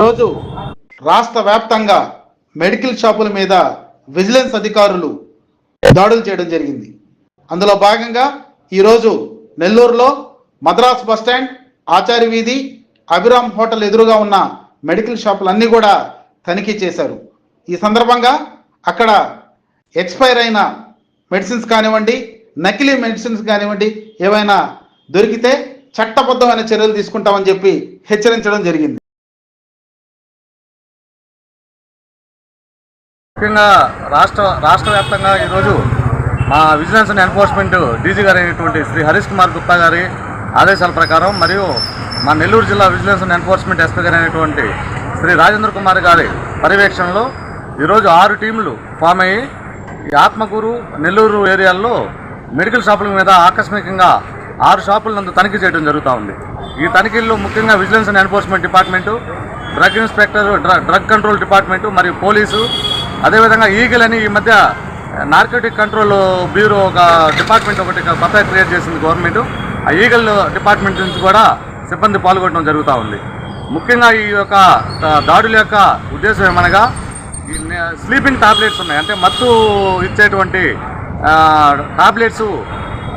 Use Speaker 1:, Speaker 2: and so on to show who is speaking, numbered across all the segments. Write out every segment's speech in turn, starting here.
Speaker 1: రోజు రాష్ట్ర వ్యాప్తంగా మెడికల్ షాపుల మీద విజిలెన్స్ అధికారులు దాడులు చేయడం జరిగింది. అందులో భాగంగా ఈరోజు నెల్లూరులో మద్రాస్ బస్టాండ్ ఆచార్య వీధి అభిరామ్ హోటల్ ఎదురుగా ఉన్న మెడికల్ షాపులన్నీ కూడా తనిఖీ చేశారు. ఈ సందర్భంగా అక్కడ ఎక్స్పైర్ అయిన మెడిసిన్స్ కానివ్వండి నకిలీ మెడిసిన్స్ కానివ్వండి ఏవైనా దొరికితే చట్టబద్ధమైన చర్యలు తీసుకుంటామని చెప్పి హెచ్చరించడం జరిగింది.
Speaker 2: ముఖ్యంగా రాష్ట్ర రాష్ట్ర వ్యాప్తంగా ఈరోజు మా విజిలెన్స్ అండ్ ఎన్ఫోర్స్మెంట్ డీజీ గారు అయినటువంటి శ్రీ హరీష్ కుమార్ గుప్తా గారి ఆదేశాల ప్రకారం మరియు మా నెల్లూరు జిల్లా విజిలెన్స్ అండ్ ఎన్ఫోర్స్మెంట్ ఎస్పీ గారు అయినటువంటి శ్రీ రాజేంద్ర కుమార్ గారి పర్యవేక్షణలో ఈరోజు ఆరు టీంలు ఫామ్ అయ్యి ఈ ఆత్మకూరు నెల్లూరు ఏరియాల్లో మెడికల్ షాపుల మీద ఆకస్మికంగా ఆరు షాపుల నందు తనిఖీ చేయడం జరుగుతూ ఉంది. ఈ తనిఖీల్లో ముఖ్యంగా vigilance and enforcement department drug inspector డ్ర- drug control department మరియు పోలీసు అదేవిధంగా ఈగల్ అని ఈ మధ్య నార్కోటిక్ కంట్రోల్ బ్యూరో ఒక డిపార్ట్మెంట్ ఒకటి కొత్తగా క్రియేట్ చేసింది గవర్నమెంట్. ఆ ఈగల్ డిపార్ట్మెంట్ నుంచి కూడా సిబ్బంది పాల్గొనడం జరుగుతూ ఉంది. ముఖ్యంగా ఈ యొక్క దాడుల యొక్క ఉద్దేశం ఏమనగా ఈ స్లీపింగ్ టాబ్లెట్స్ ఉన్నాయి. అంటే మత్తు ఇచ్చేటువంటి టాబ్లెట్స్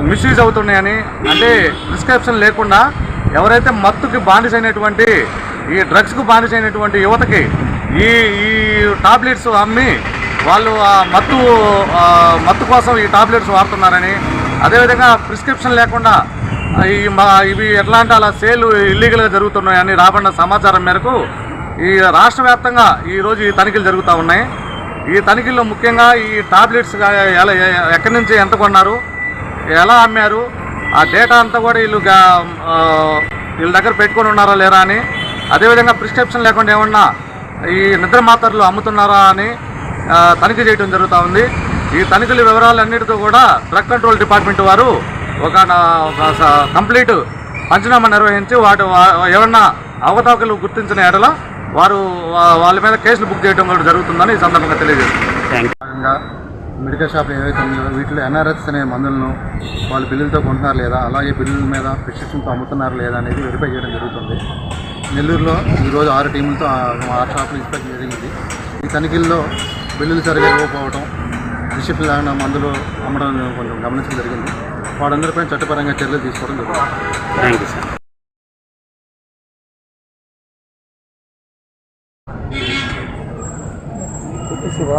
Speaker 2: మిస్యూజ్ అవుతున్నాయని అంటే ప్రిస్క్రిప్షన్ లేకుండా ఎవరైతే మత్తుకి బానిసైనటువంటి ఈ డ్రగ్స్కు బానిసైనటువంటి యువతకి ఈ ఈ టాబ్లెట్స్ అమ్మి వాళ్ళు ఆ మత్తు మత్తు కోసం ఈ టాబ్లెట్స్ వాడుతున్నారని అదేవిధంగా ప్రిస్క్రిప్షన్ లేకుండా ఈ మా ఇవి ఎట్లాంటి అలా సేల్ ఇల్లీగల్గా జరుగుతున్నాయని రాబడిన సమాచారం మేరకు ఈ రాష్ట్ర వ్యాప్తంగా ఈరోజు ఈ తనిఖీలు జరుగుతూ ఉన్నాయి. ఈ తనిఖీల్లో ముఖ్యంగా ఈ టాబ్లెట్స్ ఎలా ఎక్కడి నుంచి ఎంత కొన్నారు ఎలా అమ్మారు ఆ డేటా అంతా కూడా వీళ్ళు వీళ్ళ దగ్గర పెట్టుకొని ఉన్నారా లేరా అని అదేవిధంగా ప్రిస్క్రిప్షన్ లేకుండా ఏమన్నా ఈ నిద్ర మాత్రలు అమ్ముతున్నారా అని తనిఖీ చేయడం జరుగుతూ ఉంది. ఈ తనిఖీల వివరాలన్నిటితో కూడా డ్రగ్ కంట్రోల్ డిపార్ట్మెంట్ వారు ఒక కంప్లీట్ పంచనామా నిర్వహించి వాటి ఏమన్నా అవకతవకలు గుర్తించిన ఎడల వారు వాళ్ళ మీద కేసులు బుక్ చేయడం కూడా జరుగుతుందని ఈ సందర్భంగా తెలియజేస్తుంది
Speaker 3: మెడికల్ షాపులు ఏవైతే ఉన్నాయో వీటిలో ఎన్ఆర్ఎస్ అనే మందులను వాళ్ళు బిల్లులతో కొంటున్నారు లేదా అలాగే బిల్లుల మీద ప్రిస్క్రిప్షన్తో అమ్ముతున్నారు లేదా అనేది వెరిఫై చేయడం జరుగుతుంది. నెల్లూరులో ఈరోజు ఆరు టీములతో షాపులు ఇన్స్పెక్ట్ జరిగింది. ఈ తనిఖీల్లో బిల్లులు సరిగా ఇవ్వకపోవడం ప్రిస్క్రిప్షన్ లేకుండా మందులు అమ్మడం కొంచెం గమనించడం జరిగింది. వారందరిపై చట్టపరంగా చర్యలు తీసుకోవడం జరుగుతుంది.
Speaker 4: Thank you sir
Speaker 3: Shiva.